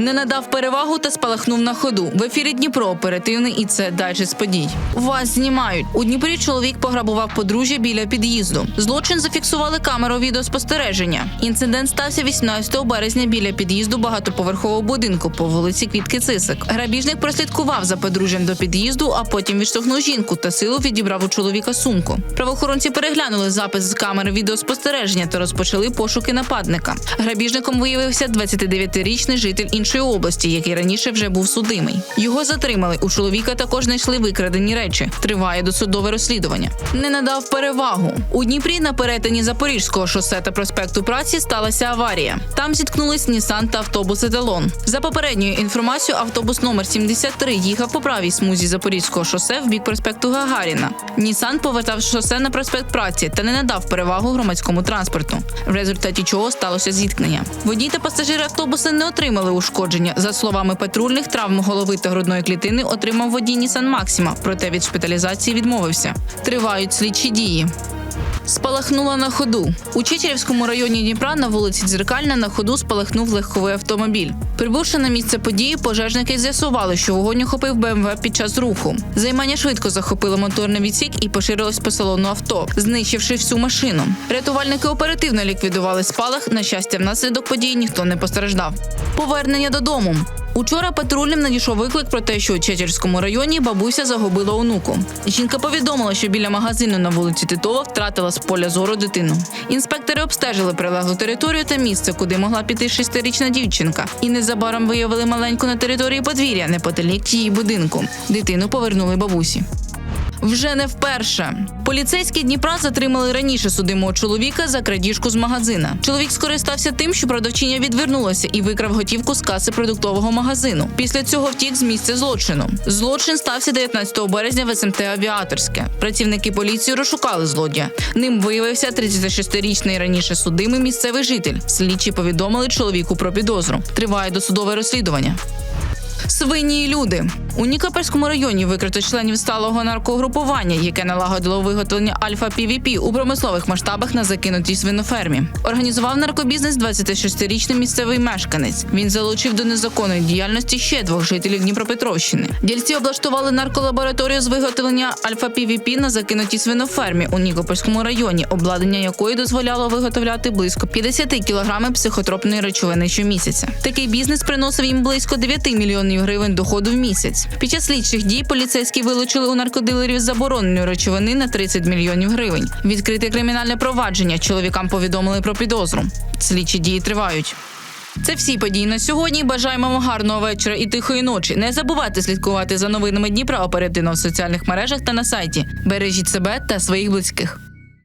Не надав перевагу та спалахнув на ходу. В ефірі Дніпро оперативний і це далі з подій. Вас знімають. У Дніпрі чоловік пограбував подружжя біля під'їзду. Злочин зафіксували камерою відеоспостереження. Інцидент стався 18 березня біля під'їзду багатоповерхового будинку по вулиці Квітки Цисик. Грабіжник прослідкував за подружжям до під'їзду, а потім відштовхнув жінку та силу відібрав у чоловіка сумку. Правоохоронці переглянули запис з камери відеоспостереження та розпочали пошуки нападника. Грабіжником виявився 29-річний житель іншої області, який раніше вже був судимий. Його затримали. У чоловіка також знайшли викрадені речі. Триває досудове розслідування. Не надав перевагу у Дніпрі на перетині Запорізького шосе та проспекту праці сталася аварія. Там зіткнулись Нісан та автобус «Еталон». За попередньою інформацією, автобус номер 73 їхав по правій смузі Запорізького шосе в бік проспекту Гагаріна. Нісан повертав шосе на проспект праці та не надав перевагу громадському транспорту, в результаті чого сталося зіткнення. Водій та пасажири автобуса не отримали ушкодження. За словами патрульних, травму голови та грудної клітини отримав водій Нісан Максима, проте від шпиталізації відмовився. Тривають слідчі дії. Спалахнула на ходу. У Чечерівському районі Дніпра на вулиці Дзеркальна на ходу спалахнув легковий автомобіль. Прибувши на місце події, пожежники з'ясували, що вогонь охопив БМВ під час руху. Займання швидко захопило моторний відсік і поширилось по салону авто, знищивши всю машину. Рятувальники оперативно ліквідували спалах. На щастя, внаслідок події ніхто не постраждав. Повернення додому. Учора патрульним надійшов виклик про те, що у Чечерському районі бабуся загубила онуку. Жінка повідомила, що біля магазину на вулиці Титова втратила з поля зору дитину. Інспектори обстежили прилеглу територію та місце, куди могла піти шестирічна дівчинка, і незабаром виявили маленьку на території подвір'я неподалік її будинку. Дитину повернули бабусі. Вже не вперше. Поліцейські Дніпра затримали раніше судимого чоловіка за крадіжку з магазина. Чоловік скористався тим, що продавчиня відвернулася і викрав готівку з каси продуктового магазину. Після цього втік з місця злочину. Злочин стався 19 березня в СМТ Авіаторське. Працівники поліції розшукали злодія. Ним виявився 36-річний раніше судимий місцевий житель. Слідчі повідомили чоловіку про підозру. Триває досудове розслідування. Свині і люди у Нікопольському районі викрито членів сталого наркогрупування, яке налагодило виготовлення альфа пвп у промислових масштабах на закинутій свинофермі. Організував наркобізнес 26-річний місцевий мешканець. Він залучив до незаконної діяльності ще двох жителів Дніпропетровщини. Дільці облаштували нарколабораторію з виготовлення альфа пвп на закинутій свинофермі у Нікопольському районі, обладнання якої дозволяло виготовляти близько 50 кілограмів психотропної речовини щомісяця. Такий бізнес приносив їм близько 9 мільйонів гривень доходу в місяць. Під час слідчих дій поліцейські вилучили у наркодилерів забороненої речовини на 30 мільйонів гривень. Відкрите кримінальне провадження. Чоловікам повідомили про підозру. Слідчі дії тривають. Це всі події на сьогодні. Бажаємо вам гарного вечора і тихої ночі. Не забувайте слідкувати за новинами Дніпра оперативно в соціальних мережах та на сайті. Бережіть себе та своїх близьких.